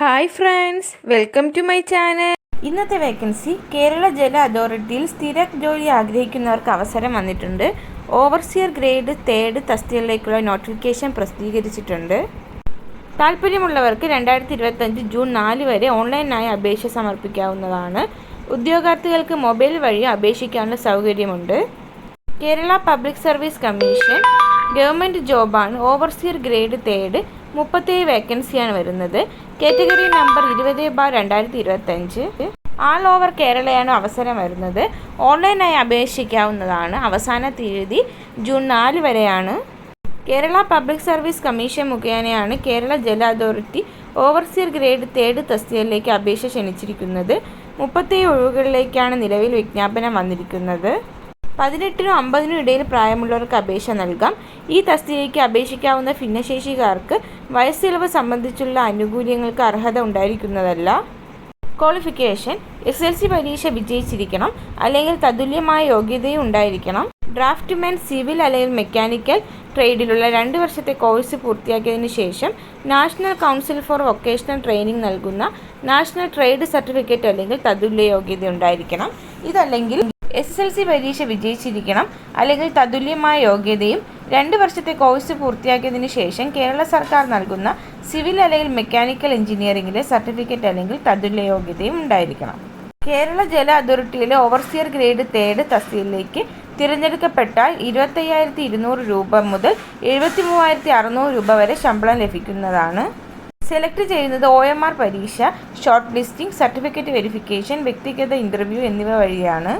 Hi friends welcome to my channel. ഇന്നത്തെ vacancy Kerala ജല അതോറിറ്റിയിൽ സ്ഥിര ജോലി ആഗ്രഹിക്കുന്നവർക്ക് അവസരം വന്നിട്ടുണ്ട്. ഓവർസിയർ ഗ്രേഡ് തേർഡ് തസ്തികളിലേക്കുള്ള നോട്ടിഫിക്കേഷൻ പ്രസിദ്ധീകരിച്ചിട്ടുണ്ട്. താല്പര്യമുള്ളവർക്ക് രണ്ടായിരത്തി ഇരുപത്തഞ്ച് ജൂൺ നാല് വരെ ഓൺലൈനായി അപേക്ഷ സമർപ്പിക്കാവുന്നതാണ്. ഉദ്യോഗാർത്ഥികൾക്ക് മൊബൈൽ വഴി അപേക്ഷിക്കാനുള്ള സൗകര്യമുണ്ട്. Kerala public service commission government ജോബാണ്. Overseer grade third. മുപ്പത്തേഴ് വേക്കൻസിയാണ് വരുന്നത്. കാറ്റഗറി നമ്പർ ഇരുപത് ബാർ രണ്ടായിരത്തി ഇരുപത്തഞ്ച് ആൾ ഓവർ കേരളയാണ് അവസരം വരുന്നത്. ഓൺലൈനായി അപേക്ഷിക്കാവുന്നതാണ്. അവസാന തീയതി ജൂൺ നാല് വരെയാണ്. കേരള പബ്ലിക് സർവീസ് കമ്മീഷൻ മുഖേനയാണ് കേരള ജല അതോറിറ്റി ഓവർസിയർ ഗ്രേഡ് തേർഡ് തസ്തികയിലേക്ക് അപേക്ഷ ക്ഷണിച്ചിരിക്കുന്നത്. മുപ്പത്തേഴ് ഒഴിവുകളിലേക്കാണ് നിലവിൽ വിജ്ഞാപനം വന്നിരിക്കുന്നത്. പതിനെട്ടിനും അമ്പതിനും ഇടയിൽ പ്രായമുള്ളവർക്ക് അപേക്ഷ നൽകാം. ഈ തസ്തികയ്ക്ക് അപേക്ഷിക്കാവുന്ന ഭിന്നശേഷിക്കാർക്ക് വയസ്സിളവ് സംബന്ധിച്ചുള്ള ആനുകൂല്യങ്ങൾക്ക് അർഹത ഉണ്ടായിരിക്കുന്നതല്ല. ക്വാളിഫിക്കേഷൻ എസ് എൽ സി പരീക്ഷ വിജയിച്ചിരിക്കണം അല്ലെങ്കിൽ തതുല്യമായ യോഗ്യതയും ഉണ്ടായിരിക്കണം. ഡ്രാഫ്റ്റ്മാൻ സിവിൽ അല്ലെങ്കിൽ മെക്കാനിക്കൽ ട്രേഡിലുള്ള രണ്ട് വർഷത്തെ കോഴ്സ് പൂർത്തിയാക്കിയതിനു ശേഷം national council for vocational training നൽകുന്ന നാഷണൽ ട്രേഡ് സർട്ടിഫിക്കറ്റ് അല്ലെങ്കിൽ തതുല്യ യോഗ്യത ഉണ്ടായിരിക്കണം. ഇതല്ലെങ്കിൽ എസ് എസ് എൽ സി പരീക്ഷ വിജയിച്ചിരിക്കണം അല്ലെങ്കിൽ തതുല്യമായ യോഗ്യതയും രണ്ട് വർഷത്തെ കോഴ്സ് പൂർത്തിയാക്കിയതിനു ശേഷം കേരള സർക്കാർ നൽകുന്ന സിവിൽ അല്ലെങ്കിൽ മെക്കാനിക്കൽ എഞ്ചിനീയറിംഗിലെ സർട്ടിഫിക്കറ്റ് അല്ലെങ്കിൽ തതുല്യ യോഗ്യതയും ഉണ്ടായിരിക്കണം. കേരള ജല അതോറിറ്റിയിലെ ഓവർസിയർ ഗ്രേഡ് തേർഡ് തസ്തിയിലേക്ക് തിരഞ്ഞെടുക്കപ്പെട്ടാൽ ഇരുപത്തയ്യായിരത്തി ഇരുന്നൂറ് രൂപ മുതൽ എഴുപത്തി മൂവായിരത്തി അറുന്നൂറ് രൂപ വരെ ശമ്പളം ലഭിക്കുന്നതാണ്. സെലക്ട് ചെയ്യുന്നത് ഒ എം ആർ പരീക്ഷ ഷോർട്ട് ലിസ്റ്റിംഗ് സർട്ടിഫിക്കറ്റ് വെരിഫിക്കേഷൻ വ്യക്തിഗത ഇന്റർവ്യൂ എന്നിവ വഴിയാണ്.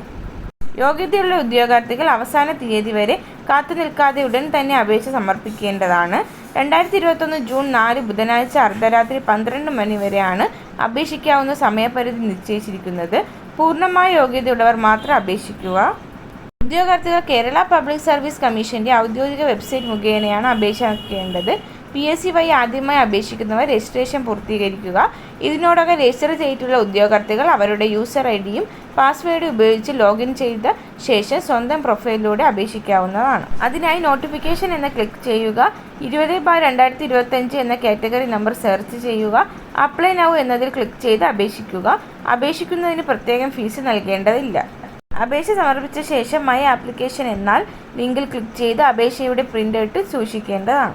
യോഗ്യതയുള്ള ഉദ്യോഗാർത്ഥികൾ അവസാന തീയതി വരെ കാത്തു നിൽക്കാതെ ഉടൻ തന്നെ അപേക്ഷ സമർപ്പിക്കേണ്ടതാണ്. രണ്ടായിരത്തി ഇരുപത്തൊന്ന് ജൂൺ നാല് ബുധനാഴ്ച അർദ്ധരാത്രി പന്ത്രണ്ട് മണി വരെയാണ് അപേക്ഷിക്കാവുന്ന സമയപരിധി നിശ്ചയിച്ചിരിക്കുന്നത്. പൂർണമായ യോഗ്യതയുള്ളവർ മാത്രം അപേക്ഷിക്കുക. ഉദ്യോഗാർത്ഥികൾ കേരള പബ്ലിക് സർവീസ് കമ്മീഷന്റെ ഔദ്യോഗിക വെബ്സൈറ്റ് മുഖേനയാണ് അപേക്ഷിക്കേണ്ടത് പി എസ് സി വഴി ആദ്യമായി അപേക്ഷിക്കുന്നവർ രജിസ്ട്രേഷൻ പൂർത്തീകരിക്കുക. ഇതിനോടകം രജിസ്റ്റർ ചെയ്തിട്ടുള്ള ഉദ്യോഗാർത്ഥികൾ അവരുടെ യൂസർ ഐ ഡിയും പാസ്വേഡും ഉപയോഗിച്ച് ലോഗിൻ ചെയ്ത ശേഷം സ്വന്തം പ്രൊഫൈലിലൂടെ അപേക്ഷിക്കാവുന്നതാണ്. അതിനായി നോട്ടിഫിക്കേഷൻ എന്ന ക്ലിക്ക് ചെയ്യുക. ഇരുപത് ബാർ രണ്ടായിരത്തി ഇരുപത്തഞ്ച് എന്ന കാറ്റഗറി നമ്പർ സെർച്ച് ചെയ്യുക. അപ്ലൈ നൗ എന്നതിൽ ക്ലിക്ക് ചെയ്ത് അപേക്ഷിക്കുക. അപേക്ഷിക്കുന്നതിന് പ്രത്യേകം ഫീസ് നൽകേണ്ടതില്ല. അപേക്ഷ സമർപ്പിച്ച ശേഷം മൈ ആപ്ലിക്കേഷൻ എന്നാൽ ലിങ്കിൽ ക്ലിക്ക് ചെയ്ത് അപേക്ഷയുടെ പ്രിന്റ് ഔട്ട് സൂക്ഷിക്കേണ്ടതാണ്.